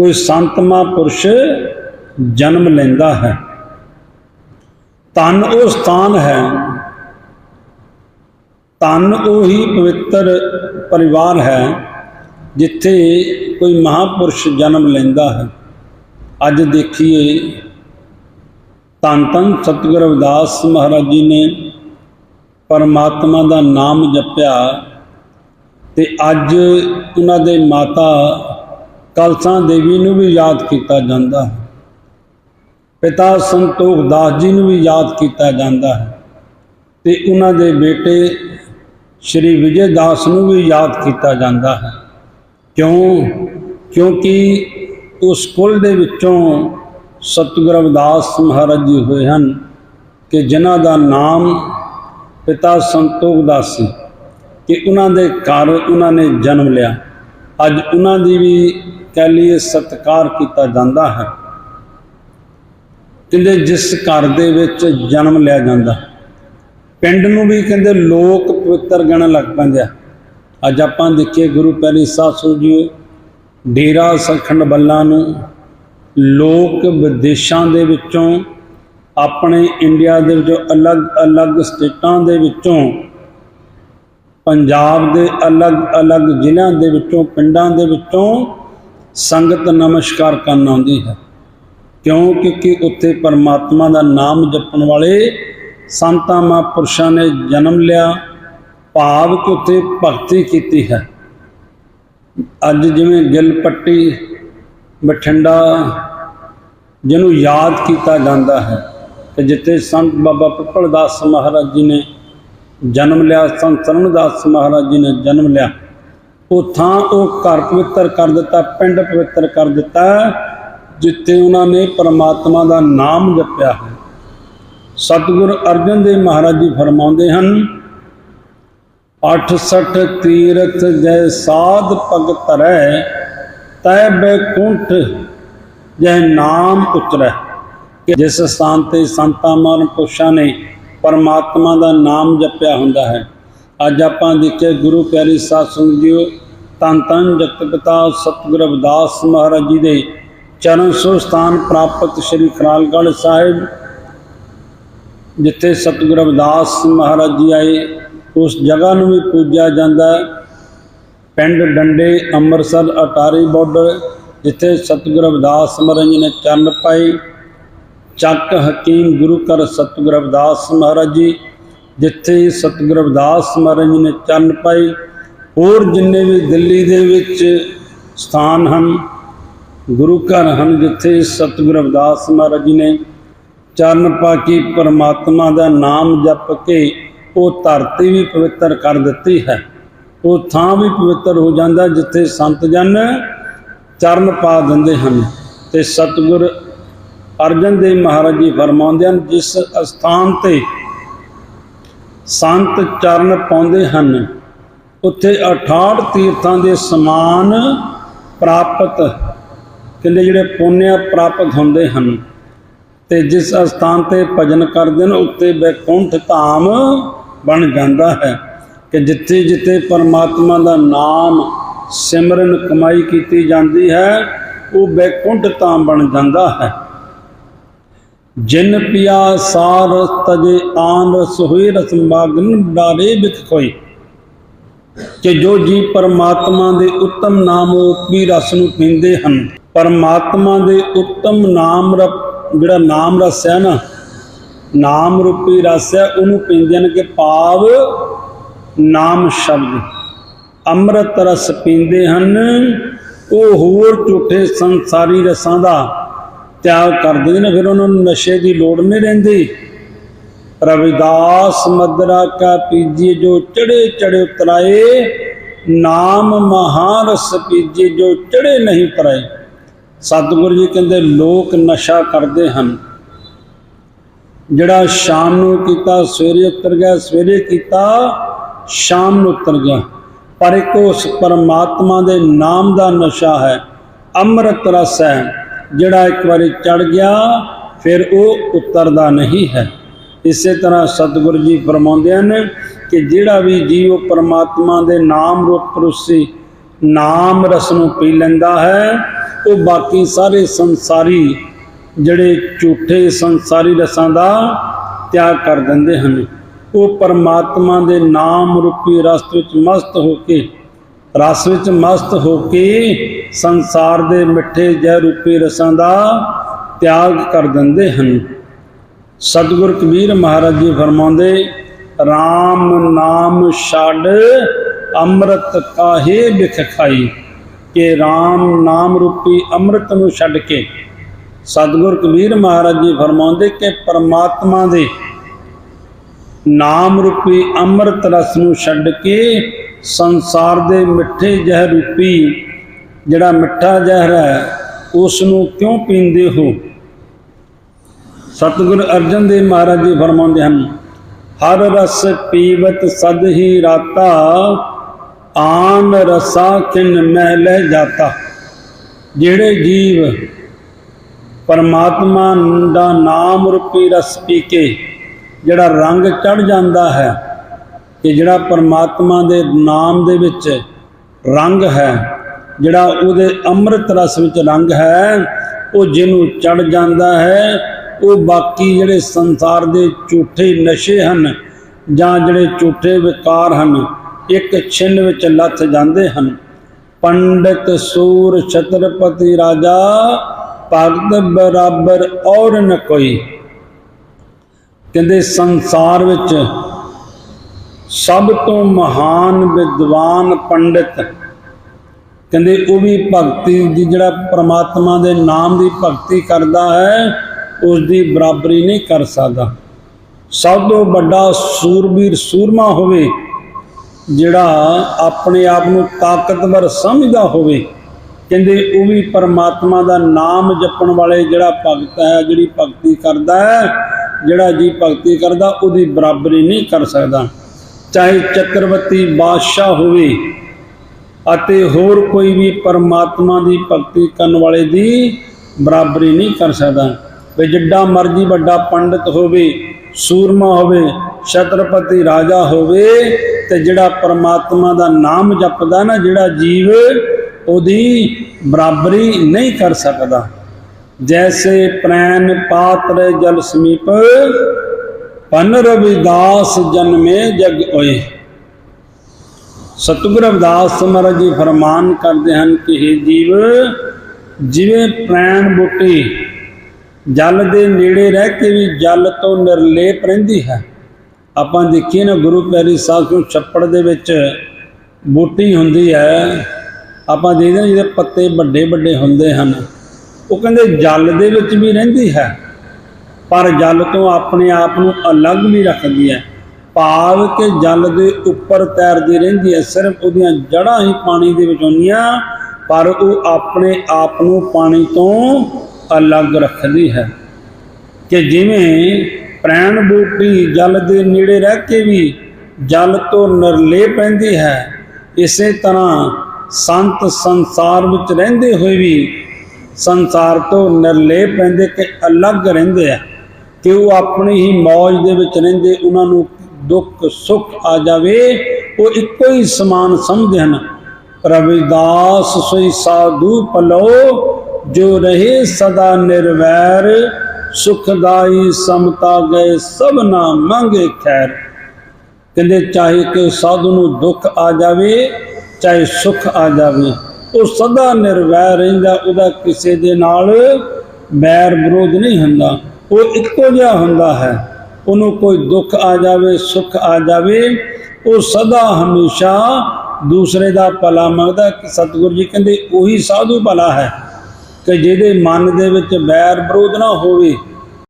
ਕੋਈ ਸੰਤ ਮਹਾਂਪੁਰਸ਼ ਜਨਮ ਲੈਂਦਾ ਹੈ। ਤਨ ਉਹ ਸਥਾਨ ਹੈ। ਤਨ ਉਹੀ ਪਵਿੱਤਰ ਪਰਿਵਾਰ ਹੈ ਜਿੱਥੇ ਕੋਈ ਮਹਾਪੁਰਸ਼ ਜਨਮ ਲੈਂਦਾ ਹੈ। ਅੱਜ ਦੇਖੀਏ ਧੰਨ ਧੰਨ ਸਤਿਗੁਰ ਰਵਿਦਾਸ ਮਹਾਰਾਜ ਜੀ ਨੇ ਪਰਮਾਤਮਾ ਦਾ ਨਾਮ ਜਪਿਆ ਤੇ ਅੱਜ ਉਹਨਾਂ ਦੇ ਮਾਤਾ ਕਲਸਾ ਦੇਵੀ ਨੂੰ ਵੀ ਯਾਦ ਕੀਤਾ ਜਾਂਦਾ ਹੈ। ਪਿਤਾ ਸੰਤੋਖ ਦਾਸ ਜੀ ਨੂੰ ਵੀ ਯਾਦ ਕੀਤਾ ਜਾਂਦਾ ਹੈ ਤੇ ਉਹਨਾਂ ਦੇ ਬੇਟੇ ਸ਼੍ਰੀ ਵਿਜੇ ਦਾਸ ਨੂੰ ਵੀ ਯਾਦ ਕੀਤਾ ਜਾਂਦਾ ਹੈ। ਕਿਉਂ? ਕਿਉਂਕਿ ਉਸ ਕੁਲ ਦੇ ਵਿੱਚੋਂ ਸਤਿਗੁਰ ਰਵਿਦਾਸ ਮਹਾਰਾਜ ਜੀ ਹੋਏ ਹਨ ਕਿ ਜਿਨ੍ਹਾਂ ਦਾ ਨਾਮ ਪਿਤਾ ਸੰਤੋਖ ਦਾਸ ਸੀ ਕਿ ਉਹਨਾਂ ਦੇ ਘਰ ਉਹਨਾਂ ਨੇ ਜਨਮ ਲਿਆ। ਅੱਜ ਉਹਨਾਂ ਦੀ ਵੀ ਕਹਿ ਲਈਏ ਸਤਿਕਾਰ ਕੀਤਾ ਜਾਂਦਾ ਹੈ। ਕਹਿੰਦੇ ਜਿਸ ਘਰ ਦੇ ਵਿੱਚ ਜਨਮ ਲਿਆ ਜਾਂਦਾ, ਪਿੰਡ ਨੂੰ ਵੀ ਕਹਿੰਦੇ ਲੋਕ ਪਵਿੱਤਰ ਗਣਨ ਲੱਗ ਪੈਂਦੇ ਆ। ਅੱਜ ਆਪਾਂ ਦੇਖੀਏ ਗੁਰੂ ਪਿਆਰੀ ਸਾਸੂ ਜੀ, ਡੇਰਾ ਸਖੰਡ ਬੱਲਾ ਨੂੰ ਲੋਕ ਵਿਦੇਸ਼ਾਂ ਦੇ ਵਿੱਚੋਂ, ਆਪਣੇ ਇੰਡੀਆ ਦੇ ਵਿੱਚੋਂ ਅਲੱਗ-ਅਲੱਗ ਸਟੇਟਾਂ ਦੇ ਵਿੱਚੋਂ ਪੰਜਾਬ ਦੇ ਅਲੱਗ-ਅਲੱਗ ਜ਼ਿਲ੍ਹਿਆਂ ਦੇ ਵਿੱਚੋਂ, ਪਿੰਡਾਂ ਦੇ ਵਿੱਚੋਂ ਸੰਗਤ ਨਮਸਕਾਰ ਕਰਨ ਆਉਂਦੀ ਹੈ। ਕਿਉਂ ਕਿਉਂਕਿ ਉੱਥੇ ਪਰਮਾਤਮਾ ਦਾ ਨਾਮ ਜਪਣ ਵਾਲੇ ਸੰਤਾਂ, ਮਹਾਂਪੁਰਸ਼ਾਂ ਨੇ ਜਨਮ ਲਿਆ, ਭਾਵ ਕਿ ਉੱਥੇ ਭਗਤੀ ਕੀਤੀ ਹੈ। ਅੱਜ ਜਿਵੇਂ ਗਿੱਲ ਪੱਟੀ, ਬਠਿੰਡਾ, ਜਿਹਨੂੰ ਯਾਦ ਕੀਤਾ ਜਾਂਦਾ ਹੈ ਕਿ ਜਿੱਥੇ ਸੰਤ ਬਾਬਾ ਪਿੱਪਲ ਦਾਸ ਮਹਾਰਾਜ ਜੀ ਨੇ ਜਨਮ ਲਿਆ ਸੰਤ ਸਰਣਦਾਸ ਮਹਾਰਾਜ ਜੀ ਨੇ ਜਨਮ ਲਿਆ। ਉਹ ਥਾਂ ਉਹ ਘਰ ਪਵਿੱਤਰ ਕਰ ਦਿੱਤਾ, ਪਿੰਡ ਪਵਿੱਤਰ ਕਰ ਦਿੱਤਾ, ਜਿੱਥੇ ਉਹਨਾਂ ਨੇ ਪਰਮਾਤਮਾ ਦਾ ਨਾਮ ਜਪਿਆ ਹੈ। ਸਤਿਗੁਰ ਅਰਜਨ ਦੇਵ ਮਹਾਰਾਜ ਜੀ ਫਰਮਾਉਂਦੇ ਹਨ 68 ਤੀਰਥ ਜੈ ਸਾਧ ਭਗਤ ਧਰੈ ਤੈ ਬੈਕੁੰਠ ਜੈ ਨਾਮ ਉਤਰੈ ਜਿਸ ਸਥਾਨ ਤੇ ਸੰਤਾਂ ਮਹਾਂਪੁਰਸ਼ਾਂ ਨੇ ਪਰਮਾਤਮਾ ਦਾ ਨਾਮ ਜਪਿਆ ਹੁੰਦਾ ਹੈ। ਅੱਜ ਆਪਾਂ ਦੇਖਿਆ ਗੁਰੂ ਪਿਆਰੀ ਸਾਧ ਸੰਗਤ ਜੀਓ ਤਨ ਤਨ ਜਗਤ ਪਿਤਾ ਸਤਿਗੁਰੂ ਰਵਿਦਾਸ ਮਹਾਰਾਜ ਜੀ ਦੇ ਚਰਨ ਸੋ ਸਥਾਨ ਪ੍ਰਾਪਤ ਸ੍ਰੀ ਖਰਾਲਗੜ੍ਹ ਸਾਹਿਬ, ਜਿੱਥੇ ਸਤਿਗੁਰੂ ਅਵਦਾਸ ਮਹਾਰਾਜ ਜੀ ਆਏ। ਉਸ ਜਗ੍ਹਾ ਨੂੰ ਵੀ ਪੂਜਿਆ ਜਾਂਦਾ ਪਿੰਡ ਡੰਡੇ ਅੰਮ੍ਰਿਤਸਰ ਅਟਾਰੀ ਬਾਰਡਰ, ਜਿੱਥੇ ਸਤਿਗੁਰੂ ਅਵਦਾਸ ਮਹਾਰਾਜ ਜੀ ਨੇ ਚੰਨ ਪਾਈ ਚੱਕ ਹਕੀਮ ਗੁਰੂ ਕਰ ਸਤਿਗੁਰ ਅਵਦਾਸ ਮਹਾਰਾਜ ਜੀ, ਜਿੱਥੇ ਸਤਿਗੁਰ ਅਵਦਾਸ ਮਹਾਰਾਜ ਜੀ ਨੇ ਚਰਨ ਪਾਈ, ਹੋਰ ਜਿੰਨੇ ਵੀ ਦਿੱਲੀ ਦੇ ਵਿੱਚ ਸਥਾਨ ਹਨ, ਗੁਰੂ ਘਰ ਹਨ ਜਿੱਥੇ ਸਤਿਗੁਰ ਅਵਦਾਸ ਮਹਾਰਾਜ ਜੀ ਨੇ ਚਰਨ ਪਾ ਕੇ ਪਰਮਾਤਮਾ ਦਾ ਨਾਮ ਜਪ ਕੇ ਉਹ ਧਰਤੀ ਵੀ ਪਵਿੱਤਰ ਕਰ ਦਿੱਤੀ ਹੈ। ਉਹ ਥਾਂ ਵੀ ਪਵਿੱਤਰ ਹੋ ਜਾਂਦਾ ਜਿੱਥੇ ਸੰਤ ਜਨ ਚਰਨ ਪਾ ਦਿੰਦੇ ਹਨ ਤੇ ਸਤਿਗੁਰ ਅਰਜਨ ਦੇਵ ਮਹਾਰਾਜ ਜੀ ਫਰਮਾਉਂਦੇ ਹਨ, ਜਿਸ ਅਸਥਾਨ ਤੇ ਸੰਤ ਚਰਨ ਪਾਉਂਦੇ ਹਨ, ਉੱਥੇ 68 ਤੀਰਥਾਂ ਦੇ ਸਮਾਨ ਪ੍ਰਾਪਤ, ਕਹਿੰਦੇ ਜਿਹੜੇ ਪੁੰਨਿਆ ਪ੍ਰਾਪਤ ਹੁੰਦੇ ਹਨ। ਤੇ ਜਿਸ ਅਸਥਾਨ ਤੇ ਭਜਨ ਕਰਦੇ ਨੇ ਉੱਤੇ ਬੈਕੁੰਠ ਧਾਮ ਬਣ ਜਾਂਦਾ ਹੈ, ਕਿ ਜਿੱਥੇ ਜਿੱਥੇ ਪਰਮਾਤਮਾ ਦਾ ਨਾਮ ਸਿਮਰਨ ਕਮਾਈ ਕੀਤੀ ਜਾਂਦੀ ਹੈ, ਉਹ ਬੈਕੁੰਠ ਧਾਮ ਬਣ ਜਾਂਦਾ ਹੈ। ਜਿਨ ਪਿਆ ਸਾਰ ਤਜੇ ਆਨ ਰਸ ਹੋਈ ਰਸ ਮਾਗਨ ਡਾਰੇ ਬਿਖ ਕੋਈ ਕਿ ਜੋ ਜੀ ਪਰਮਾਤਮਾ ਦੇ ਉੱਤਮ ਨਾਮ ਰੂਪੀ ਰਸ ਨੂੰ ਪੀਂਦੇ ਹਨ। ਪਰਮਾਤਮਾ ਦੇ ਉੱਤਮ ਨਾਮ ਜਿਹੜਾ ਨਾਮ ਰਸ ਹੈ ਨਾ, ਨਾਮ ਰੂਪੀ ਰਸ ਹੈ, ਉਹਨੂੰ ਪੀਂਦੇ ਨੇ ਕਿ ਭਾਵ ਨਾਮ ਸ਼ਬਦ। ਅੰਮ੍ਰਿਤ ਰਸ ਪੀਂਦੇ ਹਨ, ਉਹ ਹੋਰ ਝੂਠੇ ਸੰਸਾਰੀ ਰਸਾਂ ਦਾ ਤਿਆਗ ਕਰ ਦਿੰਦੇ ਨੇ, ਫਿਰ ਉਹਨਾਂ ਨੂੰ ਨਸ਼ੇ ਦੀ ਲੋੜ ਨਹੀਂ ਰਹਿੰਦੀ। ਰਵਿਦਾਸ ਮਦਰਾ ਕਾ ਪੀਜੀ, ਜੋ ਚੜੇ ਚੜੇ ਉਤਰਾਏ, ਨਾਮ ਮਹਾਰਸ ਪੀਜੀ, ਜੋ ਚੜੇ ਨਹੀਂ ਉਤਰਾਏ ਸਤਿਗੁਰੂ ਜੀ ਕਹਿੰਦੇ, ਲੋਕ ਨਸ਼ਾ ਕਰਦੇ ਹਨ। ਜਿਹੜਾ ਸ਼ਾਮ ਨੂੰ ਕੀਤਾ, ਸਵੇਰੇ ਉਤਰ ਗਿਆ, ਸਵੇਰੇ ਕੀਤਾ, ਸ਼ਾਮ ਨੂੰ ਉਤਰ ਗਿਆ। ਪਰ ਇੱਕ ਉਸ ਪਰਮਾਤਮਾ ਦੇ ਨਾਮ ਦਾ ਨਸ਼ਾ ਹੈ, ਅੰਮ੍ਰਿਤ ਰਸ ਹੈ। ਜਿਹੜਾ ਇੱਕ ਵਾਰੀ ਚੜ ਗਿਆ, ਫਿਰ ਉਹ ਉਤਰਦਾ ਨਹੀਂ ਹੈ। ਇਸੇ ਤਰ੍ਹਾਂ ਸਤਿਗੁਰੂ ਜੀ ਫਰਮਾਉਂਦੇ ਹਨ ਕਿ ਜਿਹੜਾ ਵੀ ਜੀਵ ਪਰਮਾਤਮਾ ਦੇ ਨਾਮ ਰੂਪ ਰੁਸੀ ਨਾਮ ਰਸ ਨੂੰ ਪੀ ਲੈਂਦਾ ਹੈ, ਉਹ ਬਾਕੀ ਸਾਰੇ ਸੰਸਾਰੀ ਜਿਹੜੇ ਝੂਠੇ ਸੰਸਾਰੀ ਰਸਾਂ ਦਾ ਤਿਆਗ ਕਰ ਦਿੰਦੇ ਹਨ। ਉਹ ਪਰਮਾਤਮਾ ਦੇ ਨਾਮ ਰੂਪੀ ਰਸ ਵਿੱਚ ਮਸਤ ਹੋ ਕੇ, ਰਸ ਵਿੱਚ ਮਸਤ ਹੋ ਕੇ ਸੰਸਾਰ ਦੇ ਮਿੱਠੇ ਜੈ ਰੂਪੀ ਰਸਾਂ ਦਾ ਤਿਆਗ ਕਰ ਦਿੰਦੇ ਹਨ। ਸਤਿਗੁਰ ਕਬੀਰ ਮਹਾਰਾਜ ਜੀ ਫਰਮਾਉਂਦੇ RAM ਨਾਮ ਛੱਡ, ਅੰਮ੍ਰਿਤ ਕਾਹੇ ਬਿਖ ਖਾਈ? ਕਿ RAM ਨਾਮ ਰੂਪੀ ਅੰਮ੍ਰਿਤ ਨੂੰ ਛੱਡ ਕੇ ਸਤਿਗੁਰ ਕਬੀਰ ਮਹਾਰਾਜ ਜੀ ਫਰਮਾਉਂਦੇ ਕਿ ਪਰਮਾਤਮਾ ਦੇ ਨਾਮ ਰੂਪੀ ਅੰਮ੍ਰਿਤ ਰਸ ਨੂੰ ਛੱਡ ਕੇ ਸੰਸਾਰ ਦੇ ਮਿੱਠੇ ਜ਼ਹਿਰ ਰੂਪੀ ਜਿਹੜਾ ਮਿੱਠਾ ਜ਼ਹਿਰ ਹੈ ਉਸ ਨੂੰ ਕਿਉਂ ਪੀਂਦੇ ਹੋ? ਸਤਿਗੁਰ ਅਰਜਨ ਦੇਵ ਮਹਾਰਾਜ ਜੀ ਫਰਮਾਉਂਦੇ ਹਨ, ਹਰ ਰਸ ਪੀਵਤ ਸਦ ਹੀ ਰਾਤਾ ਆਨ ਰਸਾ ਕਿਨ ਮਹਿ ਲੈ ਜਾਤਾ। ਜਿਹੜੇ ਜੀਵ ਪਰਮਾਤਮਾ ਦਾ ਨਾਮ ਰੂਪੀ ਰਸ ਪੀ ਕੇ ਜਿਹੜਾ ਰੰਗ ਚੜ ਜਾਂਦਾ ਹੈ ਕਿ ਜਿਹੜਾ ਪਰਮਾਤਮਾ ਦੇ ਨਾਮ ਦੇ ਵਿੱਚ ਰੰਗ ਹੈ ਜਿਹੜਾ ਉਹਦੇ ਅੰਮ੍ਰਿਤ ਰਸ ਵਿੱਚ ਰੰਗ ਹੈ, ਉਹ ਜਿਹਨੂੰ ਚੜ ਜਾਂਦਾ ਹੈ, ਉਹ ਬਾਕੀ ਜਿਹੜੇ ਸੰਸਾਰ ਦੇ ਝੂਠੇ ਨਸ਼ੇ ਹਨ ਜਾਂ ਜਿਹੜੇ ਝੂਠੇ ਵਿਕਾਰ ਹਨ, ਇੱਕ ਛਿੰਨ ਵਿੱਚ ਲੱਥ ਜਾਂਦੇ ਹਨ। ਪੰਡਤ ਸੂਰ ਛਤਰਪਤੀ ਰਾਜਾ, ਭਗਤ ਬਰਾਬਰ ਔਰ ਨ ਕੋਈ। ਕਹਿੰਦੇ ਸੰਸਾਰ ਵਿੱਚ ਸਭ ਤੋਂ ਮਹਾਨ ਵਿਦਵਾਨ ਪੰਡਿਤ ਕਹਿੰਦੇ ਉਹ ਵੀ ਭਗਤੀ ਦੀ ਜਿਹੜਾ ਪ੍ਰਮਾਤਮਾ ਦੇ ਨਾਮ ਦੀ ਭਗਤੀ ਕਰਦਾ ਹੈ ਉਸ ਦੀ ਬਰਾਬਰੀ ਨਹੀਂ ਕਰ ਸਕਦਾ। ਸਭ ਤੋਂ ਵੱਡਾ ਸੂਰਬੀਰ ਸੂਰਮਾ ਹੋਵੇ, ਜਿਹੜਾ ਆਪਣੇ ਆਪ ਨੂੰ ਤਾਕਤਵਰ ਸਮਝਦਾ ਹੋਵੇ, ਕਹਿੰਦੇ ਉਹ ਵੀ ਪਰਮਾਤਮਾ ਦਾ ਨਾਮ ਜਪਣ ਵਾਲੇ ਜਿਹੜਾ ਭਗਤ ਹੈ, ਜਿਹੜੀ ਭਗਤੀ ਕਰਦਾ ਹੈ, ਜਿਹੜਾ ਜੀ ਭਗਤੀ ਕਰਦਾ, ਉਹਦੀ ਬਰਾਬਰੀ ਨਹੀਂ ਕਰ ਸਕਦਾ। ਚਾਹੇ ਚੱਕਰਵਰਤੀ ਬਾਦਸ਼ਾਹ ਹੋਵੇ ਅਤੇ ਹੋਰ ਕੋਈ ਵੀ ਪਰਮਾਤਮਾ ਦੀ ਭਗਤੀ ਕਰਨ ਵਾਲੇ ਦੀ ਬਰਾਬਰੀ ਨਹੀਂ ਕਰ ਸਕਦਾ। ਵੀ ਜਿੱਡਾ ਮਰਜ਼ੀ ਵੱਡਾ ਪੰਡਿਤ ਹੋਵੇ, ਸੂਰਮਾ ਹੋਵੇ, ਛਤਰਪਤੀ ਰਾਜਾ ਹੋਵੇ, ਤੇ ਜਿਹੜਾ ਪਰਮਾਤਮਾ ਦਾ ਨਾਮ ਜਪਦਾ ਨਾ, ਜਿਹੜਾ ਜੀਵ, ਉਹਦੀ ਬਰਾਬਰੀ ਨਹੀਂ ਕਰ ਸਕਦਾ। ਜੈਸੇ ਪ੍ਰੈਨ ਪਾਤਰ ਜਲ ਸਮੀਪ ਪਨ ਰਵਿਦਾਸ ਜਨਮੇ ਜਗ ਹੋਏ ਸਤਿਗੁਰ ਅਵਦਾਸ ਮਹਾਰਾਜ ਜੀ ਫਰਮਾਨ ਕਰਦੇ ਹਨ ਕਿ ਇਹ ਜੀਵ, ਜਿਵੇਂ ਪ੍ਰੈਣ ਬੂਟੀ, ਜਲ ਦੇ ਨੇੜੇ ਰਹਿ ਕੇ ਵੀ ਜਲ ਤੋਂ ਨਿਰਲੇਪ ਰਹਿੰਦੀ ਹੈ। ਆਪਾਂ ਦੇਖੀਏ ਨਾ ਗੁਰੂ ਪਿਆਰੀ ਸਾਹਿਬ ਨੂੰ ਛੱਪੜ ਦੇ ਵਿੱਚ ਬੂਟੀ ਹੁੰਦੀ ਹੈ। ਆਪਾਂ ਦੇਖਦੇ ਹਾਂ ਜਿਹਦੇ ਪੱਤੇ ਵੱਡੇ ਵੱਡੇ ਹੁੰਦੇ ਹਨ। ਉਹ ਕਹਿੰਦੇ ਜਲ ਦੇ ਵਿੱਚ ਵੀ ਰਹਿੰਦੀ ਹੈ, ਪਰ ਜਲ ਤੋਂ ਆਪਣੇ ਆਪ ਨੂੰ ਅਲੱਗ ਵੀ ਰੱਖਦੀ ਹੈ। ਭਾਵ ਕਿ ਜਲ ਦੇ ਉੱਪਰ ਤੈਰਦੀ ਰਹਿੰਦੀ ਹੈ, ਸਿਰਫ ਉਹਦੀਆਂ ਜੜ੍ਹਾਂ ਹੀ ਪਾਣੀ ਦੇ ਵਿੱਚ ਹੁੰਦੀਆਂ, ਪਰ ਉਹ ਆਪਣੇ ਆਪ ਨੂੰ ਪਾਣੀ ਤੋਂ ਅਲੱਗ ਰੱਖਦੀ ਹੈ। ਕਿ ਜਿਵੇਂ ਪ੍ਰੈਣ ਬੂਟੀ ਜਲ ਦੇ ਨੇੜੇ ਰਹਿ ਕੇ ਵੀ ਜਲ ਤੋਂ ਨਿਰਲੇ ਪੈਂਦੀ ਹੈ, ਇਸੇ ਤਰ੍ਹਾਂ ਸੰਤ ਸੰਸਾਰ ਵਿੱਚ ਰਹਿੰਦੇ ਹੋਏ ਵੀ ਸੰਸਾਰ ਤੋਂ ਨਿਰਲੇ ਪੈਂਦੇ ਕਿ ਅਲੱਗ ਰਹਿੰਦੇ ਆ। ਕਿ ਉਹ ਆਪਣੀ ਹੀ ਮੌਜ ਦੇ ਵਿੱਚ ਰਹਿੰਦੇ, ਉਹਨਾਂ ਨੂੰ ਦੁੱਖ, ਸੁੱਖ ਆ ਜਾਵੇ, ਉਹ ਇੱਕੋ ਹੀ ਸਮਾਨ ਸਮਝਦੇ ਹਨ ਰਵਿਦਾਸ ਸੋਈ ਸਾਧੂ ਪਲੋ ਜੋ ਰਹੇ ਸਦਾ ਨਿਰਵੈਰ, ਸੁਖਦਾਈ ਸਮਤਾ ਗਏ ਸਭ ਮੰਗੇ ਖੈਰ। ਕਹਿੰਦੇ, ਚਾਹੇ ਕਿ ਸਾਧੂ ਨੂੰ ਦੁੱਖ ਆ ਜਾਵੇ, ਚਾਹੇ ਸੁੱਖ ਆ ਜਾਵੇ, ਉਹ ਸਦਾ ਨਿਰਵੈਰ ਰਹਿੰਦਾ, ਉਹਦਾ ਕਿਸੇ ਦੇ ਨਾਲ ਬੈਰ ਵਿਰੋਧ ਨਹੀਂ ਹੁੰਦਾ। ਉਹ ਇੱਕੋ ਜਿਹਾ ਹੁੰਦਾ ਹੈ। ਉਹਨੂੰ ਕੋਈ ਦੁੱਖ ਆ ਜਾਵੇ, ਸੁੱਖ ਆ ਜਾਵੇ, ਉਹ ਸਦਾ ਹਮੇਸ਼ਾ ਦੂਸਰੇ ਦਾ ਭਲਾ ਮੰਗਦਾ ਕਿ ਸਤਿਗੁਰੂ ਜੀ ਕਹਿੰਦੇ, ਉਹੀ ਸਾਧੂ ਭਲਾ ਹੈ ਕਿ ਜਿਹਦੇ ਮਨ ਦੇ ਵਿੱਚ ਬੈਰ ਵਿਰੋਧ ਨਾ ਹੋਵੇ।